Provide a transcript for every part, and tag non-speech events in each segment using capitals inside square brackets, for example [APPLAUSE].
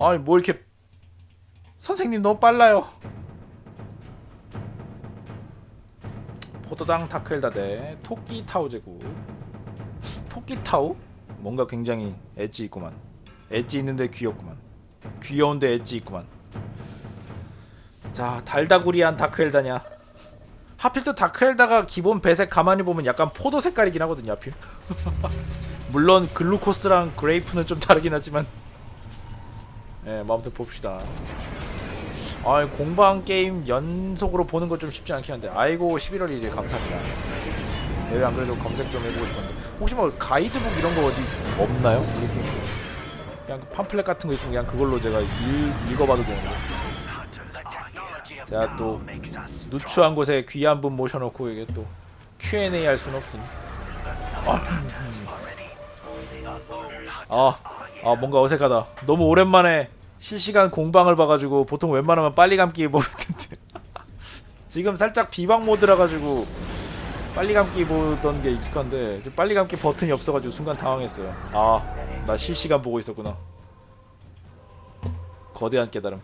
아니 뭐 이렇게 선생님 너무 빨라요. 포도당 다크엘다 대 토끼 타오 제국. 토끼 타오? 뭔가 굉장히 엣지 있구만. 엣지 있는데 귀엽구만. 귀여운데 엣지 있구만. 자 달다구리한 다크엘다냐. 하필 또 다크엘다가 기본 배색 가만히 보면 약간 포도 색깔이긴 하거든요. 하필. [LAUGHS] 물론 글루코스랑 그레이프는 좀 다르긴 하지만. 예, 뭐 아무튼 봅시다. 아, 공방 게임 연속으로 보는 거 좀 쉽지 않긴 한데. 아이고 11월 1일 감사합니다. 대회 안 그래도 검색 좀 해보고 싶었는데. 혹시 뭐 가이드북 이런 거 어디 없나요? 그냥 그 팜플렛 같은 거 있으면 그냥 그걸로 제가 읽, 읽어봐도 되는데. 제가 또 누추한 곳에 귀한 분 모셔놓고 이게 또 Q&A 할 수는 없으니. 아, 아 뭔가 어색하다. 너무 오랜만에 실시간 공방을 봐가지고 보통 웬만하면 빨리 감기 보는 텐데 지금 살짝 비방 모드라 가지고 빨리 감기 보던 게 익숙한데 빨리 감기 버튼이 없어가지고 순간 당황했어요. 아, 나 실시간 보고 있었구나. 거대한 깨달음.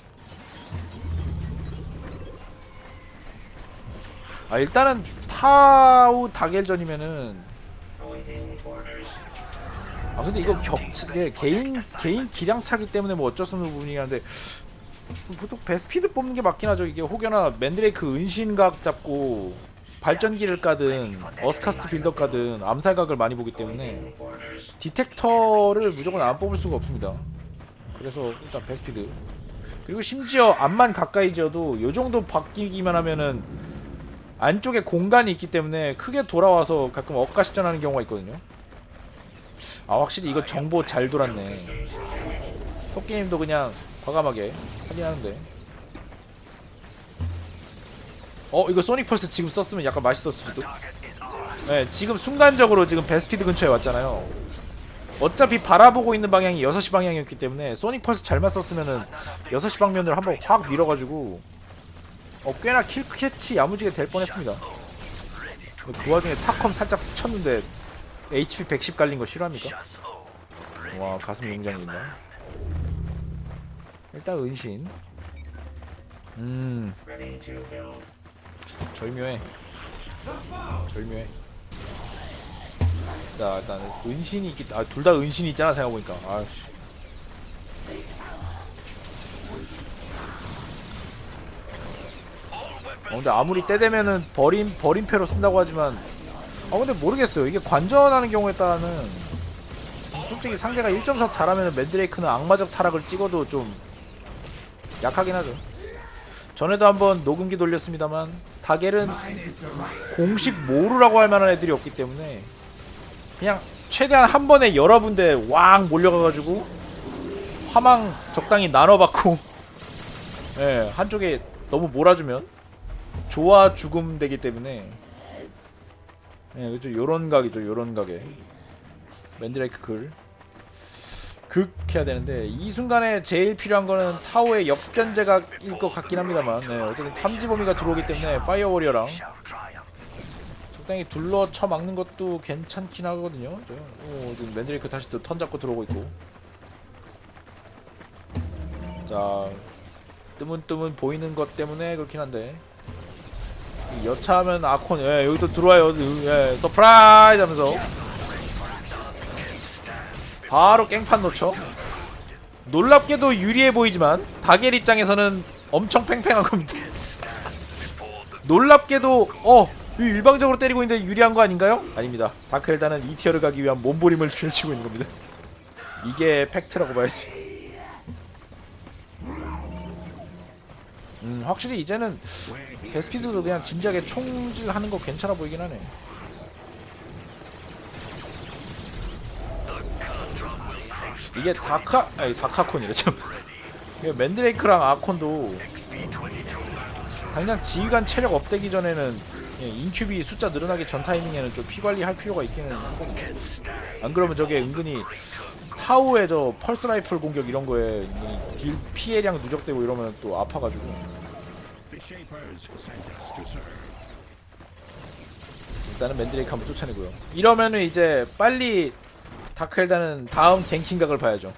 아 일단은 타우 다겔전이면은 아 근데 이거 격게 개인 개인 기량 차기 때문에 뭐 어쩔 수 없는 부분이긴 한데 보통 베스피드 뽑는 게 맞긴 하죠. 이게 혹여나 맨드레이크 은신각 잡고 발전기를 까든 어스카스트 빌더 까든 암살각을 많이 보기 때문에 디텍터를 무조건 안 뽑을 수가 없습니다. 그래서 일단 베스피드. 그리고 심지어 앞만 가까이 지어도 요 정도 바뀌기만 하면은 안쪽에 공간이 있기 때문에 크게 돌아와서 가끔 엇가시전하는 경우가 있거든요 아 확실히 이거 정보 잘 돌았네. 토끼님도 그냥 과감하게 하긴 하는데. 어 이거 소닉 펄스 지금 썼으면 약간 맛있었을 수도. 네 지금 순간적으로 지금 베스피드 근처에 왔잖아요. 어차피 바라보고 있는 방향이 6시 방향이었기 때문에 소닉 펄스 잘만 썼으면은 6시 방면으로 한번 확 밀어가지고. 어 꽤나 킬 캐치 야무지게 될 뻔했습니다. 그 와중에 타컴 살짝 스쳤는데 HP 110 깔린 거 싫어합니까? 와 가슴 용장이 있나? 일단 은신. 음. 절묘해. 절묘해. 자 일단 은신이 있기 아둘 다 은신이 있잖아 생각해보니까. 아씨. 어, 근데 아무리 때 되면은 버림 버림패로 쓴다고 하지만 아 근데 모르겠어요. 이게 관전하는 경우에 따라는 솔직히 상대가 1.4 잘하면 맨드레이크는 악마적 타락을 찍어도 좀 약하긴 하죠. 전에도 한번 녹음기 돌렸습니다만 다겔은 공식 모루라고 할 만한 애들이 없기 때문에 그냥 최대한 한 번에 여러 군데 왕 몰려가가지고 화망 적당히 나눠받고 [LAUGHS] 예 한쪽에 너무 몰아주면 좋아 죽음 되기 때문에 예 그죠. 요런 각이죠 요런 각에. 맨드레이크 글. 극 해야 되는데 이 순간에 제일 필요한 거는 타워의 역변제각일 것 같긴 합니다만 네, 어쨌든 탐지 범위가 들어오기 때문에 파이어 워리어랑 적당히 둘러 쳐 막는 것도 괜찮긴 하거든요. 오, 지금 맨드레이크 다시 또 턴 잡고 들어오고 있고. 자 뜨문뜨문 보이는 것 때문에 그렇긴 한데 여차하면 아콘 예 여기 또 들어와요. 예 서프라이즈 하면서. 바로 깽판 놓쳐. 놀랍게도 유리해 보이지만 다겔 입장에서는 엄청 팽팽한 겁니다. 놀랍게도 어이 일방적으로 때리고 있는데 유리한 거 아닌가요? 아닙니다. 다크엘다는 2티어를 가기 위한 몸부림을 [LAUGHS] 펼치고 있는 겁니다. 이게 팩트라고 봐야지 음 확실히 이제는 베스피드도 그냥 진지하게 총질하는 거 괜찮아 보이긴 하네. 이게 다카 아니 다카콘이래 참. 이게 맨드레이크랑 아콘도 당장 지휘관 체력 업되기 전에는 예, 인큐비 숫자 늘어나기 전 타이밍에는 좀 피 관리 할 필요가 있기는 하거든요. 안 그러면 저게 은근히 타우의 저 펄스 라이플 공격 이런 거에 딜 피해량 누적되고 이러면 또 아파가지고 일단은 맨드레이크 한번 쫓아내고요. 이러면은 이제 빨리 다크엘다는 다음 갱킹각을 봐야죠.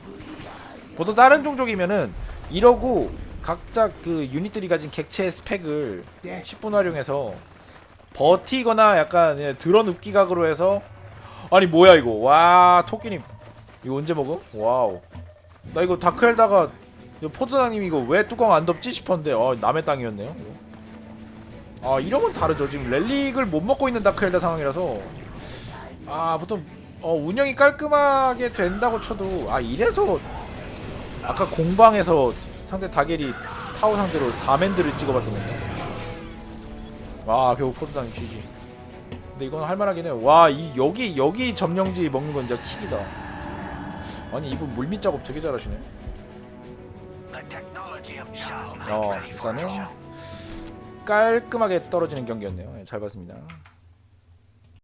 보통 다른 종족이면은 이러고 각자 그 유닛들이 가진 객체의 스펙을 10분 활용해서 버티거나 약간 예, 드러눕기 각으로 해서 아니 뭐야 이거? 와 토끼님. 이거 언제 먹어? 와우. 나 이거 다크헬다가 포도당님 이거 왜 뚜껑 안 덮지 싶었는데 어 남의 땅이었네요. 이거. 아 이러면 다르죠. 지금 렐릭을 못 먹고 있는 다크헬다 상황이라서. 아 보통 어 운영이 깔끔하게 된다고 쳐도 아 이래서 아까 공방에서 상대 다겔이 타워 상대로 4맨드를 찍어봤던 건데 와 결국 포도당님 GG 근데 이건 할만하긴 해요. 와이 여기 여기 점령지 먹는 건 진짜 킥이다. 아니 이분 물밑 작업 되게 잘하시네 어 일단은 깔끔하게 떨어지는 경기였네요. 예, 잘 봤습니다